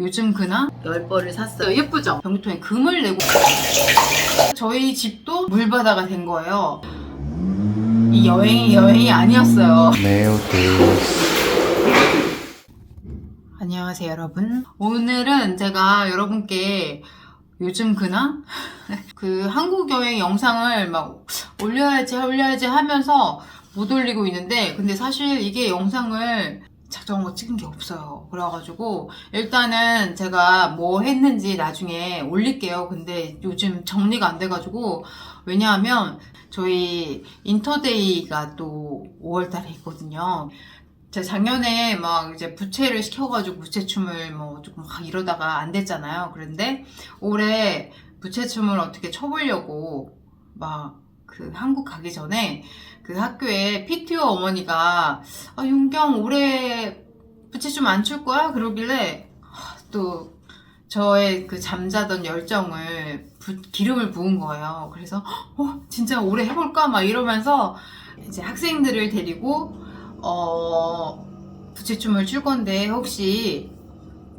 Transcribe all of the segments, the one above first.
요즘 그나 열 벌을 샀어요. 예쁘죠? 병통에 금을 내고 저희 집도 물바다가 된 거예요. 이 여행이 여행이 아니었어요. 안녕하세요, 여러분. 오늘은 제가 여러분께 요즘 그나 그 한국 여행 영상을 막 올려야지 올려야지 하면서 못 올리고 있는데 근데 사실 이게 영상을 자전거 찍은 게 없어요. 그래가지고 일단은 제가 뭐 했는지 나중에 올릴게요. 근데 요즘 정리가 안 돼가지고 왜냐하면 저희 인터데이가 또 5월달에 있거든요. 제가 작년에 막 이제 부채를 시켜가지고 부채춤을 뭐 조금 막 이러다가 안 됐잖아요. 그런데 올해 부채춤을 어떻게 쳐보려고 막 그 한국 가기 전에 그 학교에 PTO 어머니가 아, 윤경 올해 부채춤 안출 거야? 그러길래 아, 또 저의 그 잠자던 열정을 부- 기름을 부은 거예요. 그래서 어 진짜 올해 해볼까? 막 이러면서 이제 학생들을 데리고 어, 부채춤을 출 건데 혹시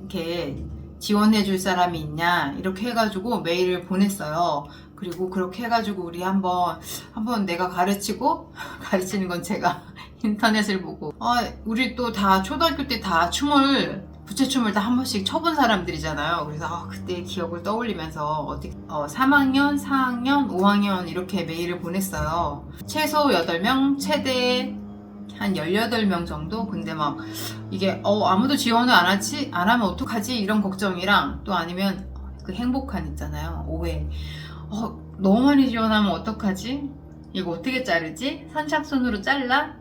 이렇게 지원해 줄 사람이 있냐 이렇게 해가지고 메일을 보냈어요. 그리고 그렇게 해가지고 우리 한번 한번 내가 가르치고 가르치는 건 제가 인터넷을 보고 아 우리 또 다 초등학교 때 다 춤을 부채춤을 다 한 번씩 쳐본 사람들이잖아요. 그래서 아, 그때 기억을 떠올리면서 어떻게 어, 3학년, 4학년, 5학년 이렇게 메일을 보냈어요. 최소 8명, 최대 한 18명 정도? 근데 막 이게 어 아무도 지원을 안 하지? 안 하면 어떡하지? 이런 걱정이랑 또 아니면 그 행복한 있잖아요. 오해. 어 너무 많이 지원하면 어떡하지? 이거 어떻게 자르지? 선착순으로 잘라?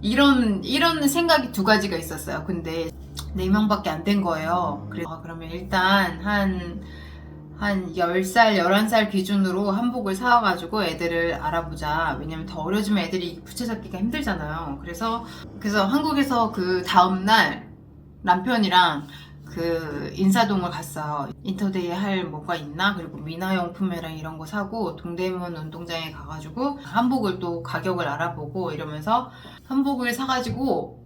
이런 이런 생각이 두 가지가 있었어요. 근데 네 명밖에 안 된 거예요. 그래서 아, 그러면 일단 한 한 10살, 11살 기준으로 한복을 사와가지고 애들을 알아보자. 왜냐면 더 어려지면 애들이 부채 잡기가 힘들잖아요. 그래서, 그래서 한국에서 그 다음날 남편이랑 그 인사동을 갔어요. 인터데이 할 뭐가 있나? 그리고 미나용품이랑 이런 거 사고 동대문 운동장에 가가지고 한복을 또 가격을 알아보고 이러면서 한복을 사가지고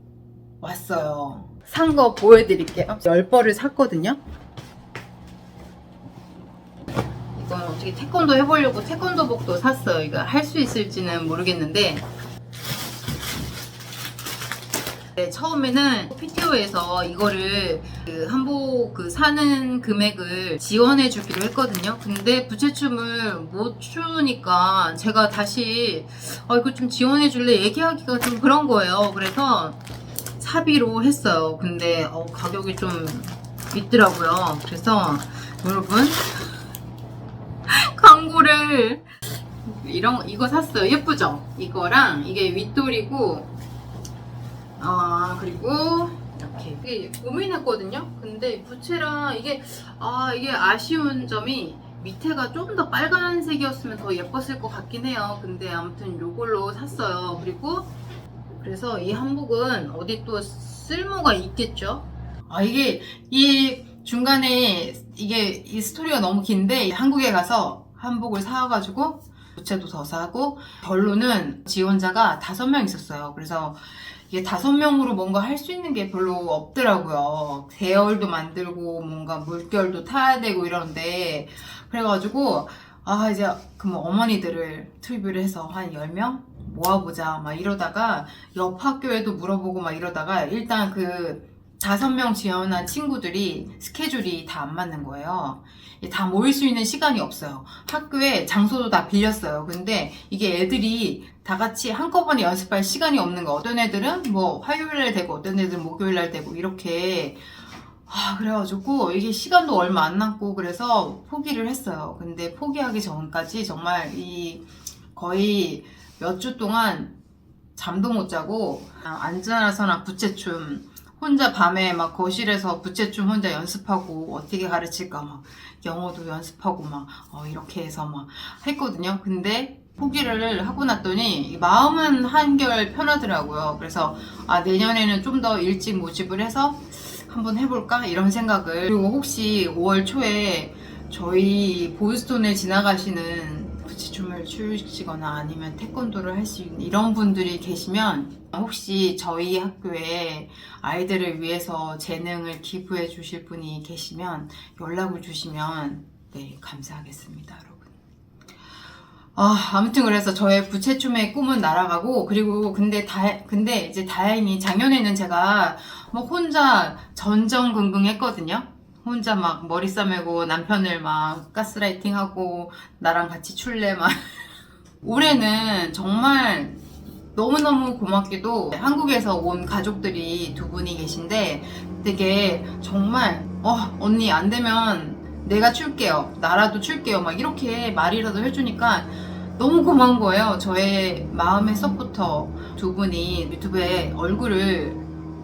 왔어요. 산 거 보여드릴게요. 10벌을 샀거든요. 이건 어떻게 태권도 해보려고 태권도복도 샀어요. 이거 할 수 있을지는 모르겠는데. 네, 처음에는 PTO에서 이거를 그 한복 그 사는 금액을 지원해 주기로 했거든요. 근데 부채춤을 못 추니까 제가 다시 아 이거 좀 지원해 줄래 얘기하기가 좀 그런 거예요. 그래서 사비로 했어요. 근데 어, 가격이 좀 있더라고요. 그래서 여러분 광고를 이런 거- 이거 샀어요. 예쁘죠? 이거랑 이게 윗돌이고 아 그리고 이렇게 고민했거든요. 근데 부채랑 이게 아 이게 아쉬운 점이 밑에가 좀 더 빨간색이었으면 더 예뻤을 것 같긴 해요. 근데 아무튼 요걸로 샀어요. 그리고 그래서 이 한복은 어디 또 쓸모가 있겠죠? 아 이게 이 중간에 이게 이 스토리가 너무 긴데 한국에 가서 한복을 사와가지고 부채도 더 사고 결론은 지원자가 다섯 명 있었어요. 그래서 이게 다섯 명으로 뭔가 할 수 있는 게 별로 없더라고요. 대열도 만들고 뭔가 물결도 타야 되고 이러는데 그래가지고 아 이제 그럼 어머니들을 투입을 해서 한 10명 모아보자 막 이러다가 옆 학교에도 물어보고 막 이러다가 일단 그 다섯 명 지원한 친구들이 스케줄이 다 안 맞는 거예요. 다 모일 수 있는 시간이 없어요. 학교에 장소도 다 빌렸어요. 근데 이게 애들이 다 같이 한꺼번에 연습할 시간이 없는 거. 어떤 애들은 뭐 화요일 날 되고 어떤 애들은 목요일 날 되고 이렇게 아 그래가지고 이게 시간도 얼마 안 남고 그래서 포기를 했어요. 근데 포기하기 전까지 정말 이 거의 몇 주 동안 잠도 못 자고 아, 앉아나서나 부채춤 혼자 밤에 막 거실에서 부채춤 혼자 연습하고 어떻게 가르칠까 막 영어도 연습하고 막 어, 이렇게 해서 막 했거든요. 근데 포기를 하고 났더니 마음은 한결 편하더라고요. 그래서 아 내년에는 좀 더 일찍 모집을 해서 한번 해볼까 이런 생각을 그리고 혹시 5월 초에 저희 보스톤에 지나가시는 추시거나 아니면 태권도를 할 수 있는 이런 분들이 계시면 혹시 저희 학교에 아이들을 위해서 재능을 기부해 주실 분이 계시면 연락을 주시면 네 감사하겠습니다 여러분. 아 아무튼 그래서 저의 부채춤의 꿈은 날아가고 그리고 근데 다 근데 이제 다행히 작년에는 제가 뭐 혼자 전전긍긍했거든요 혼자 막 머리 싸매고 남편을 막 가스라이팅하고 나랑 같이 출래 막. 올해는 정말 너무너무 고맙게도 한국에서 온 가족들이 두 분이 계신데 되게 정말 어 언니 안 되면 내가 출게요. 나라도 출게요. 막 이렇게 말이라도 해주니까 너무 고마운 거예요. 저의 마음의 서포터 두 분이 유튜브에 얼굴을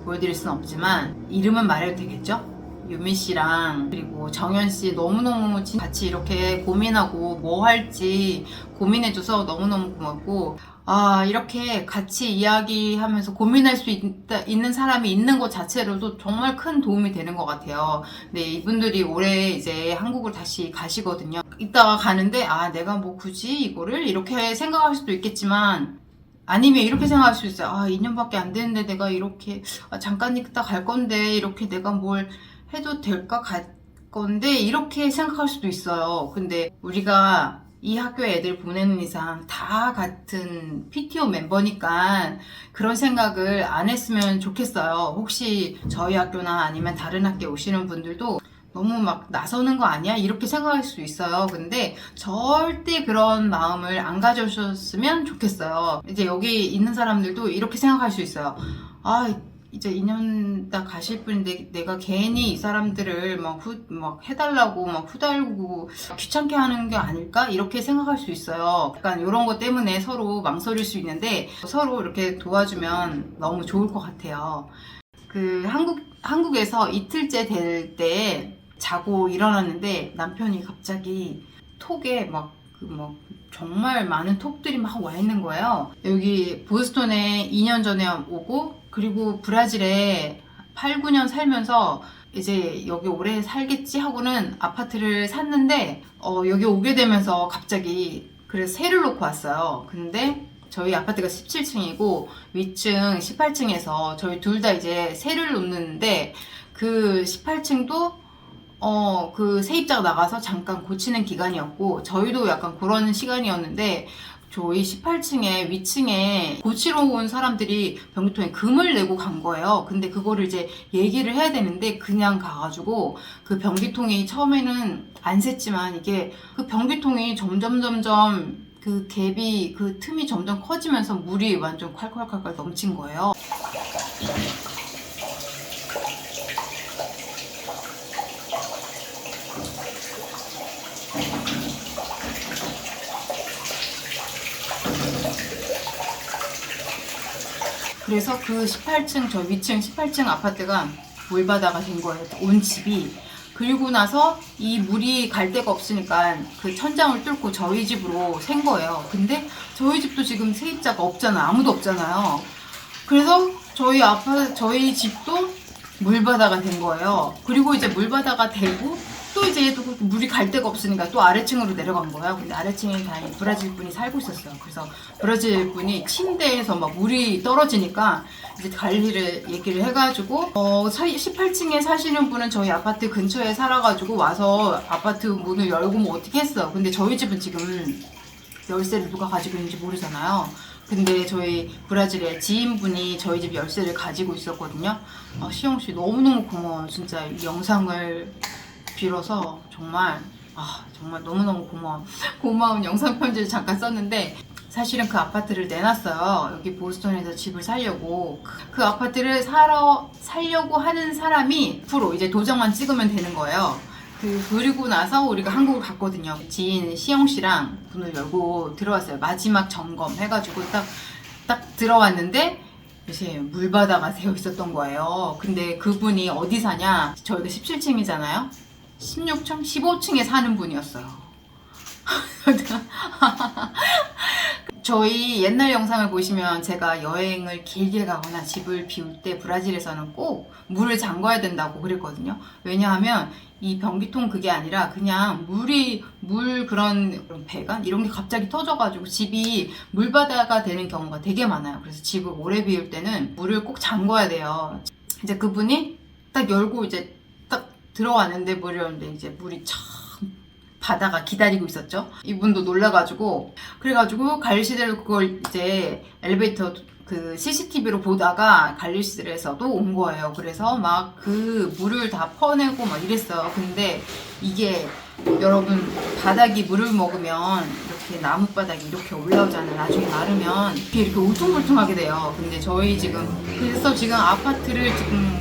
보여드릴 순 없지만 이름은 말해도 되겠죠? 유미 씨랑 그리고 정현 씨 너무너무 진- 같이 이렇게 고민하고 뭐 할지 고민해줘서 너무너무 고맙고 아 이렇게 같이 이야기하면서 고민할 수 있다, 있는 사람이 있는 것 자체로도 정말 큰 도움이 되는 것 같아요. 네 이분들이 올해 이제 한국을 다시 가시거든요. 이따가 가는데 아 내가 뭐 굳이 이거를 이렇게 생각할 수도 있겠지만 아니면 이렇게 생각할 수 있어요. 아 2년밖에 안 됐는데 내가 이렇게 아, 잠깐 이따 갈 건데 이렇게 내가 뭘 해도 될까 갈 건데 이렇게 생각할 수도 있어요. 근데 우리가 이 학교 애들 보내는 이상 다 같은 PTO 멤버니까 그런 생각을 안 했으면 좋겠어요. 혹시 저희 학교나 아니면 다른 학교 오시는 분들도 너무 막 나서는 거 아니야? 이렇게 생각할 수 있어요. 근데 절대 그런 마음을 안 가져주셨으면 좋겠어요. 이제 여기 있는 사람들도 이렇게 생각할 수 있어요. 아, 이제 2년 다 가실 분인데 내가 괜히 이 사람들을 막, 후, 막 해달라고 막 후달고 귀찮게 하는 게 아닐까? 이렇게 생각할 수 있어요. 약간 이런 것 때문에 서로 망설일 수 있는데 서로 이렇게 도와주면 너무 좋을 것 같아요. 그 한국, 한국에서 이틀째 될 때 자고 일어났는데 남편이 갑자기 톡에 막 그뭐 정말 많은 톡들이 막 와 있는 거예요. 여기 보스턴에 2년 전에 오고 그리고 브라질에 8, 9년 살면서 이제 여기 오래 살겠지 하고는 아파트를 샀는데 어, 여기 오게 되면서 갑자기 그래서 세를 놓고 왔어요. 근데 저희 아파트가 17층이고 위층 18층에서 저희 둘 다 이제 세를 놓는데 그 18층도 어, 그 세입자가 나가서 잠깐 고치는 기간이었고, 저희도 약간 그런 시간이었는데, 저희 18층에 위층에 고치러 온 사람들이 변기통에 금을 내고 간 거예요. 근데 그거를 이제 얘기를 해야 되는데 그냥 가가지고 그 변기통이 처음에는 안 샜지만 이게 그 변기통이 점점 점점 그 갭이 그 틈이 점점 커지면서 물이 완전 콸콸콸콸 넘친 거예요. 그래서 그 18층 저 위층 18층 아파트가 물바다가 된 거예요. 온 집이. 그리고 나서 이 물이 갈 데가 없으니까 그 천장을 뚫고 저희 집으로 샌 거예요. 근데 저희 집도 지금 세입자가 없잖아요. 아무도 없잖아요. 그래서 저희 아파 저희 집도 물바다가 된 거예요. 그리고 이제 물바다가 되고 또 이제 또 물이 갈 데가 없으니까 또 아래층으로 내려간 거예요. 근데 아래층에 다행히 브라질 분이 살고 있었어요. 그래서 브라질 분이 침대에서 막 물이 떨어지니까 이제 관리를 얘기를 해가지고 어 18층에 사시는 분은 저희 아파트 근처에 살아가지고 와서 아파트 문을 열고 뭐 어떻게 했어요. 근데 저희 집은 지금 열쇠를 누가 가지고 있는지 모르잖아요. 근데 저희 브라질의 지인분이 저희 집 열쇠를 가지고 있었거든요. 아, 시영 씨 너무너무 고마워요. 진짜 이 영상을 빌어서 정말 아 정말 너무너무 고마워 고마운 영상 편지를 잠깐 썼는데 사실은 그 아파트를 내놨어요 여기 보스턴에서 집을 살려고 그- 그 아파트를 사러 살려고 하는 사람이 프로 이제 도장만 찍으면 되는 거예요 그 그리고 나서 우리가 한국을 갔거든요 지인 시영 씨랑 문을 열고 들어왔어요 마지막 점검 해가지고 딱 딱 들어왔는데 이제 물바다가 되어 있었던 거예요. 근데 그분이 어디 사냐? 저희가 17층이잖아요. 16층, 15층에 사는 분이었어요. 저희 옛날 영상을 보시면 제가 여행을 길게 가거나 집을 비울 때 브라질에서는 꼭 물을 잠궈야 된다고 그랬거든요. 왜냐하면 이 변기통 그게 아니라 그냥 물이 물 그런 배관 이런 게 갑자기 터져가지고 집이 물바다가 되는 경우가 되게 많아요. 그래서 집을 오래 비울 때는 물을 꼭 잠궈야 돼요. 이제 그분이 딱 열고 이제 딱 들어왔는데 물이었는데 이제 물이 참 바다가 기다리고 있었죠. 이분도 놀라가지고 그래가지고 관리실로 그걸 이제 엘리베이터 그 CCTV로 보다가 관리실에서도 온 거예요. 그래서 막 그 물을 다 퍼내고 막 이랬어요. 근데 이게 여러분 바닥이 물을 먹으면 이렇게 나무 바닥이 이렇게 올라오잖아요. 나중에 마르면 이렇게 이렇게 울퉁불퉁하게 돼요. 근데 저희 지금 그래서 지금 아파트를 지금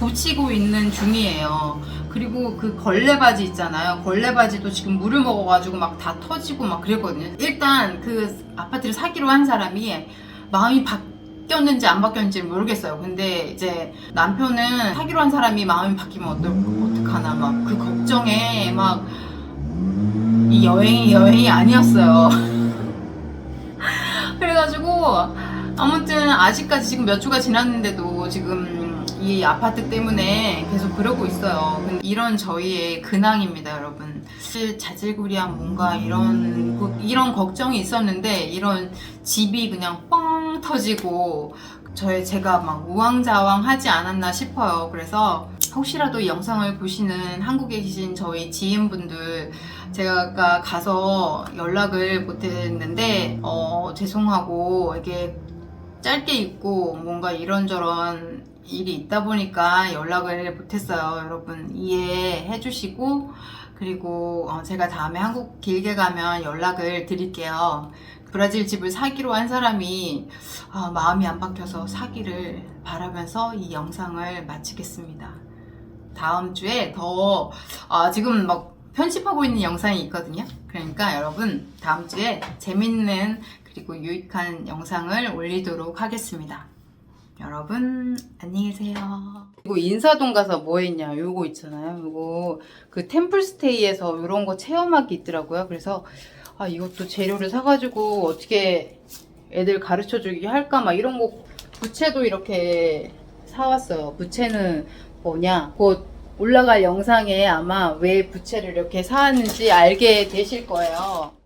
고치고 있는 중이에요. 그리고 그 걸레 바지 있잖아요. 걸레 바지도 지금 물을 먹어가지고 막 다 터지고 막 그랬거든요. 일단 그 아파트를 사기로 한 사람이 마음이 바뀌었는지 안 바뀌었는지 모르겠어요. 근데 이제 남편은 사기로 한 사람이 마음이 바뀌면 어떨, 어떡하나 막 그 걱정에 막 이 여행이 여행이 아니었어요. 그래가지고 아무튼 아직까지 지금 몇 주가 지났는데도 지금 이 아파트 때문에 계속 그러고 있어요. 이런 저희의 근황입니다, 여러분. 사실 자질구리한 뭔가 이런 거- 이런 걱정이 있었는데 이런 집이 그냥 뻥 터지고 저의 제가 막 우왕좌왕하지 않았나 싶어요. 그래서 혹시라도 이 영상을 보시는 한국에 계신 저희 지인분들 제가 가서 연락을 못했는데 어, 죄송하고 이게 짧게 있고 뭔가 이런저런 일이 있다 보니까 연락을 못했어요. 여러분 이해해 주시고 그리고 어, 제가 다음에 한국 길게 가면 연락을 드릴게요. 브라질 집을 사기로 한 사람이 아, 마음이 안 바뀌어서 사기를 바라면서 이 영상을 마치겠습니다. 다음 주에 더 아, 지금 막 편집하고 있는 영상이 있거든요. 그러니까 여러분 다음 주에 재밌는 그리고 유익한 영상을 올리도록 하겠습니다. 여러분 안녕히 계세요. 그리고 인사동 가서 뭐 했냐? 요거 있잖아요. 요거 그 템플스테이에서 이런 거 체험하기 있더라고요. 그래서 아 이것도 재료를 사가지고 어떻게 애들 가르쳐 주기 할까 막 이런 거 부채도 이렇게 사왔어요. 부채는 뭐냐? 곧 올라갈 영상에 아마 왜 부채를 이렇게 사왔는지 알게 되실 거예요.